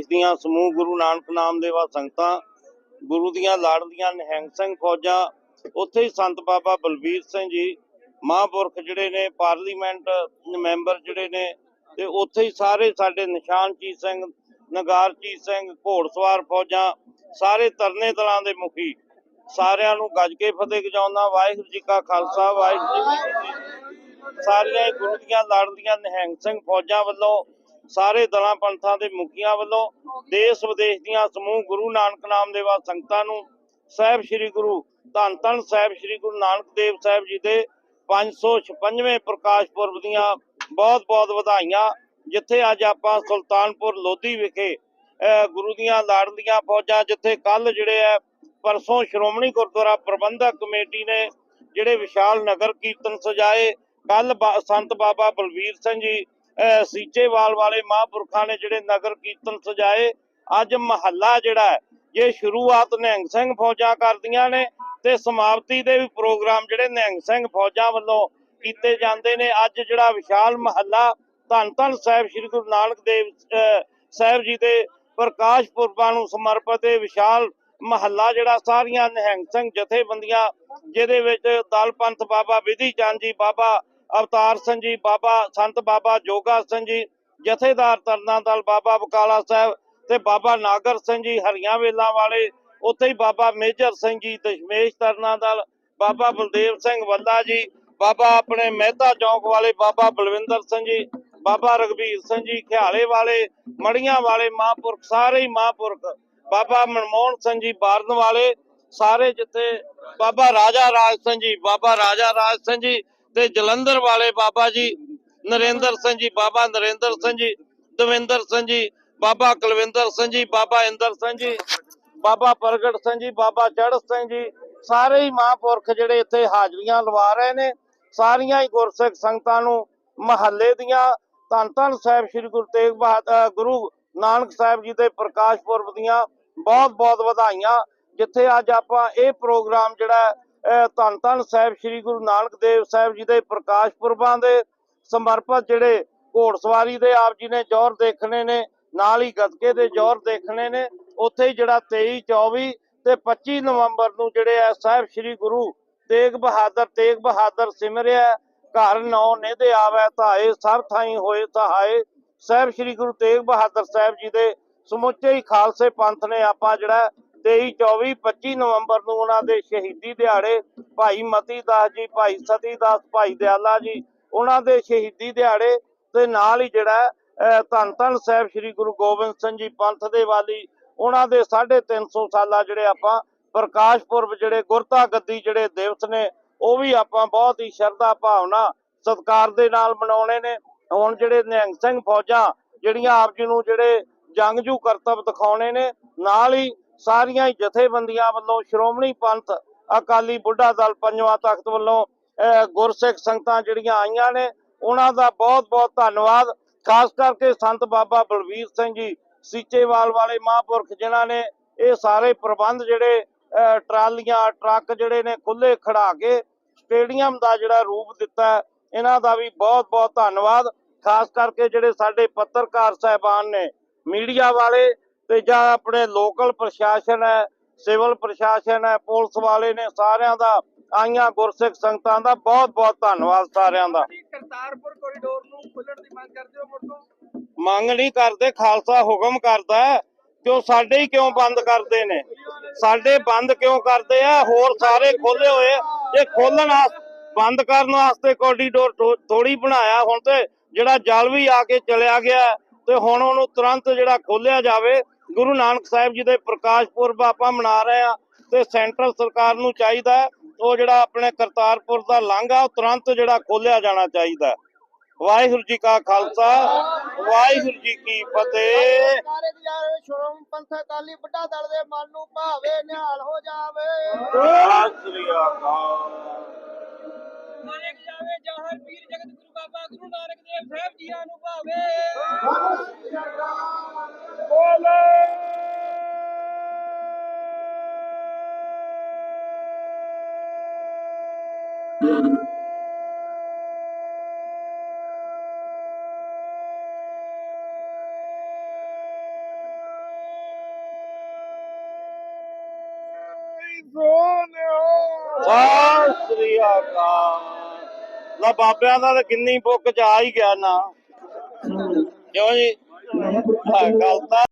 ਵਿਦੇਸ਼ ਦੀਆਂ ਸਮੂਹ ਗੁਰੂ ਨਾਨਕ ਨਾਮ ਦੇਵਾ ਸੰਗਤਾਂ, ਗੁਰੂ ਦੀਆਂ ਲਾੜਦੀਆਂ ਨਿਹੰਗ ਸਿੰਘ ਫੌਜਾਂ, ਉੱਥੇ ਹੀ ਸੰਤ ਬਾਬਾ ਬਲਬੀਰ ਸਿੰਘ ਜੀ, ਮਹਾਂਪੁਰਖ ਜਿਹੜੇ ਨੇ, ਪਾਰਲੀਮੈਂਟ ਮੈਂਬਰ ਜਿਹੜੇ ਨੇ, ਤੇ ਉੱਥੇ ਹੀ ਸਾਰੇ ਸਾਡੇ ਨਿਸ਼ਾਨਜੀਤ ਸਿੰਘ ਨਗਾਰਜੀਤ ਸਿੰਘ, ਘੋੜਸਵਾਰ ਫੌਜਾਂ, ਸਾਰੇ ਤਰਨੇ ਦਲਾਂ ਦੇ ਮੁਖੀ, ਸਾਰਿਆਂ ਨੂੰ ਗੱਜ ਕੇ ਫਤਿਹ ਗਜਾਉਂਦਾ, ਵਾਹਿਗੁਰੂ ਜੀ ਕਾ ਖਾਲਸਾ, ਵਾਹਿਗੁਰੂ ਜੀ ਕੀ ਫਤਿਹ। ਸਾਰੀਆਂ ਗੁਰੂ ਦੀਆਂ ਲਾੜਦੀਆਂ ਨਿਹੰਗ ਸਿੰਘ ਫੌਜਾਂ ਵੱਲੋਂ ਸਾਰੇ ਦਲਾਂ ਪੰਥਾਂ ਦੇ ਮੁਖੀਆਂ ਵੱਲੋਂ ਦੇਸ਼ ਵਿਦੇਸ਼ ਦੀਆਂ ਸਮੂਹ ਗੁਰੂ ਨਾਨਕ ਨਾਮ ਦੇਵਾ ਸੰਗਤਾਂ ਨੂੰ ਸਾਹਿਬ ਸ੍ਰੀ ਗੁਰੂ ਧੰਨ ਧੰਨ ਸਾਹਿਬ ਸ੍ਰੀ ਗੁਰੂ ਨਾਨਕ ਦੇਵ ਸਾਹਿਬ ਜੀ ਦੇ 556ਵੇਂ ਪ੍ਰਕਾਸ਼ ਪੁਰਬ ਦੀਆਂ ਬਹੁਤ ਬਹੁਤ ਵਧਾਈਆਂ, ਜਿੱਥੇ ਅੱਜ ਆਪਾਂ ਸੁਲਤਾਨਪੁਰ ਲੋਧੀ ਵਿਖੇ ਗੁਰੂ ਦੀਆਂ ਲਾੜਲੀਆਂ ਫੌਜਾਂ, ਜਿੱਥੇ ਕੱਲ ਜਿਹੜੇ ਆ ਪਰਸੋਂ ਸ਼੍ਰੋਮਣੀ ਗੁਰਦੁਆਰਾ ਪ੍ਰਬੰਧਕ ਕਮੇਟੀ ਨੇ ਜਿਹੜੇ ਵਿਸ਼ਾਲ ਨਗਰ ਕੀਰਤਨ ਸਜਾਏ ਕੱਲ ਸੰਤ ਬਾਬਾ ਬਲਵੀਰ ਸਿੰਘ ਜੀ ਸੀਚੇਵਾਲ ਵਾਲੇ ਮਹਾਂਪੁਰਖਾਂ ਨੇ ਜਿਹੜੇ ਨਗਰ ਕੀਰਤਨ ਸਜਾਏ, ਅੱਜ ਮਹੱਲਾ ਜਿਹੜਾ ਇਹ ਸ਼ੁਰੂਆਤ ਨਿਹੰਗ ਸਿੰਘ ਫੌਜਾਂ ਕਰਦੀਆਂ ਨੇ ਤੇ ਸਮਾਪਤੀ ਦੇ ਵੀ ਪ੍ਰੋਗਰਾਮ ਜਿਹੜੇ ਨਿਹੰਗ ਸਿੰਘ ਫੌਜਾਂ ਵੱਲੋਂ ਕੀਤੇ ਜਾਂਦੇ ਨੇ। ਅੱਜ ਜਿਹੜਾ ਵਿਸ਼ਾਲ ਮਹੱਲਾ, ਧੰਨ ਧੰਨ ਸਾਹਿਬ ਸ੍ਰੀ ਗੁਰੂ ਨਾਨਕ ਦੇਵ ਸਾਹਿਬ ਜੀ ਦੇ ਪ੍ਰਕਾਸ਼ ਪੁਰਬਾਂ ਨੂੰ ਸਮਰਪਿਤ ਇਹ ਵਿਸ਼ਾਲ ਮਹੱਲਾ ਜਿਹੜਾ, ਸਾਰੀਆਂ ਨਿਹੰਗ ਸਿੰਘ ਜਥੇਬੰਦੀਆਂ, ਜਿਹਦੇ ਵਿੱਚ ਦਲ ਪੰਥ ਬਾਬਾ ਵਿਧੀ ਚੰਦ ਜੀ, ਬਾਬਾ ਅਵਤਾਰ ਸਿੰਘ ਜੀ, ਬਾਬਾ ਸੰਤ ਬਾਬਾ ਜੋਗਾ ਸਿੰਘ ਜੀ, ਜਥੇਦਾਰ ਤਰਨਾ ਦਲ ਬਾਬਾ ਬਕਾਲਾ ਸਾਹਿਬ ਤੇ ਬਾਬਾ ਨਾਗਰ ਸਿੰਘ ਜੀ, ਹਰੀਆਂ ਵੇਲਾਂ ਵਾਲੇ, ਉੱਥੇ ਹੀ ਬਾਬਾ ਮੇਜਰ ਸਿੰਘ ਜੀ, ਦਸ਼ਮੇਸ਼ ਤਰਨਾ ਦਲ, ਬਾਬਾ ਬਲਦੇਵ ਸਿੰਘ ਵੱਲਾ ਜੀ, ਬਾਬਾ ਆਪਣੇ ਮਹਿਤਾ ਚੌਂਕ ਵਾਲੇ ਬਾਬਾ ਬਲਵਿੰਦਰ ਸਿੰਘ ਜੀ, ਬਾਬਾ ਰਗਵੀਰ ਸਿੰਘ ਜੀ, ਖਿਆਲੇ ਵਾਲੇ, ਮੜੀਆਂ ਵਾਲੇ ਮਹਾਂਪੁਰਖ, ਸਾਰੇ ਹੀ ਮਹਾਂਪੁਰਖ, ਬਾਬਾ ਮਨਮੋਹਨ ਸਿੰਘ ਜੀ, ਬਾਰਨ ਵਾਲੇ, ਸਾਰੇ ਜਿੱਥੇ ਬਾਬਾ ਰਾਜਾ ਰਾਜ ਸਿੰਘ ਜੀ, ਬਾਬਾ ਰਾਜਾ ਰਾਜ ਸਿੰਘ ਜੀ ਤੇ ਜਲੰਧਰ ਵਾਲੇ ਬਾਬਾ ਜੀ, ਨਰਿੰਦਰ ਸਿੰਘ ਜੀ, ਬਾਬਾ ਨਰਿੰਦਰ ਸਿੰਘ ਜੀ, ਦਵਿੰਦਰ ਸਿੰਘ ਜੀ, ਬਾਬਾ ਕੁਲਵਿੰਦਰ ਸਿੰਘ ਜੀ, ਬਾਬਾ ਇੰਦਰ ਸਿੰਘ ਜੀ, ਬਾਬਾ ਪ੍ਰਗਟ ਸਿੰਘ ਜੀ, ਬਾਬਾ ਚੜ੍ਹ ਸਿੰਘ ਜੀ, ਸਾਰੇ ਹੀ ਮਹਾਂਪੁਰਖ ਜਿਹੜੇ ਇੱਥੇ ਹਾਜ਼ਰੀਆਂ ਲਵਾ ਰਹੇ ਨੇ, ਸਾਰੀਆਂ ਹੀ ਗੁਰਸਿੱਖ ਸੰਗਤਾਂ ਨੂੰ ਮਹੱਲੇ ਦੀਆਂ ਧੰਨ ਧੰਨ ਸਾਹਿਬ ਸ੍ਰੀ ਗੁਰੂ ਤੇਗ ਬਹਾਦਰ ਗੁਰੂ ਨਾਨਕ ਸਾਹਿਬ ਜੀ ਦੇ ਪ੍ਰਕਾਸ਼ ਪੁਰਬ ਦੀਆਂ ਬਹੁਤ ਬਹੁਤ ਵਧਾਈਆਂ, ਜਿੱਥੇ ਅੱਜ ਆਪਾਂ ਇਹ ਪ੍ਰੋਗਰਾਮ ਜਿਹੜਾ ਧੰਨ ਧੰਨ ਸਾਹਿਬ ਸ੍ਰੀ ਗੁਰੂ ਨਾਨਕ ਦੇਵ ਸਾਹਿਬ ਜੀ ਦੇ ਪ੍ਰਕਾਸ਼ ਪੁਰਬਾਂ ਦੇ ਸਮਰਪਿਤ ਜਿਹੜੇ ਘੋੜਸਵਾਰੀ ਦੇ ਆਪ ਜੀ ਨੇ ਜੋਰ ਦੇਖਣੇ ਨੇ, ਨਾਲ ਹੀ ਗੱਤਕੇ ਦੇ ਜੋਰ ਦੇਖਣੇ ਨੇ, ਉੱਥੇ ਹੀ ਜਿਹੜਾ 23 24 ਤੇ 25 ਨਵੰਬਰ ਨੂੰ ਜਿਹੜੇ ਆ ਸਾਹਿਬ ਸ੍ਰੀ ਗੁਰੂ ਤੇਗ ਬਹਾਦਰ ਤੇਗ ਬਹਾਦਰ ਸਿਮਰਿਆ, ਘਰ ਨੌ ਨਿਧੇ ਆਵੇ, ਧਾਏ, ਸਭ ਥਾਈ ਹੋਏ ਸਹਾਏ। ਸਾਹਿਬ ਸ੍ਰੀ ਗੁਰੂ ਤੇਗ ਬਹਾਦਰ ਸਾਹਿਬ ਜੀ ਦੇ ਸਮੁੱਚੇ ਹੀ ਖਾਲਸੇ ਪੰਥ ਨੇ ਆਪਾਂ ਜਿਹੜਾ 23 24 25 ਨਵੰਬਰ ਨੂੰ ਉਹਨਾਂ ਦੇ ਸ਼ਹੀਦੀ ਦਿਹਾੜੇ ਭਾਈ ਮਤੀ ਦਾਸ ਜੀ, ਭਾਈ ਸਤੀ ਦਾਸ, ਭਾਈ ਦਿਆਲਾ ਜੀ, ਉਹਨਾਂ ਦੇ ਸ਼ਹੀਦੀ ਦਿਹਾੜੇ ਤੇ ਨਾਲ ਹੀ ਜਿਹੜਾ ਧੰਨ ਧੰਨ ਸਾਹਿਬ ਸ੍ਰੀ ਗੁਰੂ ਗੋਬਿੰਦ ਸਿੰਘ ਜੀ ਪੰਥ ਦੇ ਵਾਲੀ ਉਹਨਾਂ ਦੇ 350 ਸਾਲਾ ਜਿਹੜੇ ਆਪਾਂ ਪ੍ਰਕਾਸ਼ ਪੁਰਬ ਜਿਹੜੇ ਗੁਰਤਾ ਗੱਦੀ ਜਿਹੜੇ ਦਿਵਸ ਨੇ, ਉਹ ਵੀ ਆਪਾਂ ਬਹੁਤ ਹੀ ਸ਼ਰਧਾ ਭਾਵਨਾ ਸਤਿਕਾਰ ਦੇ ਨਾਲ ਮਨਾਉਣੇ ਨੇ। ਹੁਣ ਜਿਹੜੇ ਨਿਹੰਗ ਸਿੰਘ ਫੌਜਾਂ ਜਿਹੜੀਆਂ ਆਪ ਜੀ ਨੂੰ ਜਿਹੜੇ ਜੰਗਜੂ ਕਰਤੱਵ ਦਿਖਾਉਣੇ ਨੇ, ਨਾਲ ਹੀ ਸਾਰੀਆਂ ਹੀ ਜਥੇਬੰਦੀਆਂ ਵੱਲੋਂ ਸ਼੍ਰੋਮਣੀ ਪੰਥ, ਅਕਾਲੀ ਬੁੱਢਾ ਦਲ ਪੰਜਵਾਂ ਤਖਤ ਵੱਲੋਂ ਗੁਰਸਿੱਖ ਸੰਗਤਾਂ ਜਿਹੜੀਆਂ ਆਈਆਂ ਨੇ, ਉਹਨਾਂ ਦਾ ਬਹੁਤ ਬਹੁਤ ਧੰਨਵਾਦ। ਖਾਸ ਕਰਕੇ ਸੰਤ ਬਾਬਾ ਬਲਵੀਰ ਸਿੰਘ ਜੀ, ਸੀਚੇਵਾਲ ਵਾਲੇ ਮਹਾਂਪੁਰਖ ਜਿਨ੍ਹਾਂ ਨੇ ਇਹ ਸਾਰੇ ਪ੍ਰਬੰਧ ਜਿਹੜੇ ਟਰਾਲੀਆਂ, ਟਰੱਕ ਜਿਹੜੇ ਨੇ ਖੁੱਲੇ ਖੜਾ ਕੇ ਸਟੇਡੀਅਮ ਦਾ ਜਿਹੜਾ ਰੂਪ ਦਿੱਤਾ ਇਹਨਾਂ ਦਾ ਵੀ ਬਹੁਤ ਬਹੁਤ ਧੰਨਵਾਦ। ਖਾਸ ਕਰਕੇ ਜਿਹੜੇ ਸਾਡੇ ਪੱਤਰਕਾਰ ਸਹਿਬਾਨ ਨੇ, ਮੀਡੀਆ ਵਾਲੇ ਤੇ ਜਾਂ ਆਪਣੇ ਲੋਕਲ ਪ੍ਰਸ਼ਾਸਨ ਹੈ ਸਿਵਲ ਪ੍ਰਸ਼ਾਸਨ ਹੈ ਪੁਲਿਸ ਵਾਲੇ ਨੇ ਸਾਰਿਆਂ ਦਾ ਆਈਆਂ ਗੁਰਸਿੱਖ ਸੰਗਤਾਂ ਦਾ ਬਹੁਤ ਬਹੁਤ ਧੰਨਵਾਦ ਸਾਰਿਆਂ ਦਾ। ਕਰਤਾਰਪੁਰ ਕੋਰੀਡੋਰ ਨੂੰ ਖੋਲਣ ਦੀ ਮੰਗ ਕਰਦੇ ਹੋ ਮੁੜ ਤੋਂ? ਮੰਗ ਨਹੀਂ ਕਰਦੇ ਖਾਲਸਾ ਹੁਕਮ ਕਰਦਾ ਹੈ, ਕਿਉਂ ਸਾਡੇ ਹੀ ਕਿਉਂ ਬੰਦ ਕਰਦੇ ਨੇ? ਸਾਡੇ ਬੰਦ ਕਿਉਂ ਕਰਦੇ ਆ? ਹੋਰ ਸਾਰੇ ਖੋਲੇ ਹੋਏ। ਇਹ ਖੋਲਣ ਬੰਦ ਕਰਨ ਵਾਸਤੇ ਕੋਰੀਡੋਰ ਥੋੜੀ ਬਣਾਇਆ ਹੁਣ ਤੇ ਜਿਹੜਾ ਜਲ ਵੀ ਆ ਕੇ ਚਲਿਆ ਗਿਆ ਤੇ ਹੁਣ ਉਹਨੂੰ ਤੁਰੰਤ ਜਿਹੜਾ ਖੋਲਿਆ ਜਾਵੇ ਗੁਰੂ ਨਾਨਕ ਸਾਹਿਬ ਜੀ ਦੇ ਪ੍ਰਕਾਸ਼ ਪੁਰਬ ਆਪਾਂ ਮਨਾ ਰਹੇ ਆ ਤੇ ਸੈਂਟਰਲ ਸਰਕਾਰ ਨੂੰ ਚਾਹੀਦਾ ਉਹ ਜਿਹੜਾ ਆਪਣੇ ਕਰਤਾਰਪੁਰ ਦਾ ਲਾਂਘਾ ਉਹ ਤੁਰੰਤ ਜਿਹੜਾ ਖੋਲਿਆ ਜਾਣਾ ਚਾਹੀਦਾ। ਵਾਹਿਗੁਰੂ ਜੀ ਕਾ ਖਾਲਸਾ ਵਾਹਿਗੁਰੂ ਜੀ ਕੀ ਫਤਿਹ। ਸਾਰੇ ਦੀ ਯਾਰ ਸ਼੍ਰੋਮਣੀ ਪੰਥ ਅਕਾਲੀ ਵੱਡਾ ਦਲ ਦੇ ਮਨ ਨੂੰ ਭਾਵੇ ਨਿਹਾਲ ਹੋ ਜਾਵੇ। ਸ੍ਰੀ ਅਕਾਲ। ਮਾਨਿਕ ਜਾਵੇ ਜਹਰ ਪੀਰ ਜਗਤ ਗੁਰੂ ਬਾਬਾ ਗੁਰੂ ਨਾਨਕ Oh, God. ਲਾ ਬਾਬਿਆਂ ਦਾ ਤਾਂ ਕਿੰਨੀ ਬੁੱਕ ਚ ਆ ਹੀ ਗਿਆ ਨਾ। ਕਿਉਂ ਜੀ? ਗੱਲ ਤਾਂ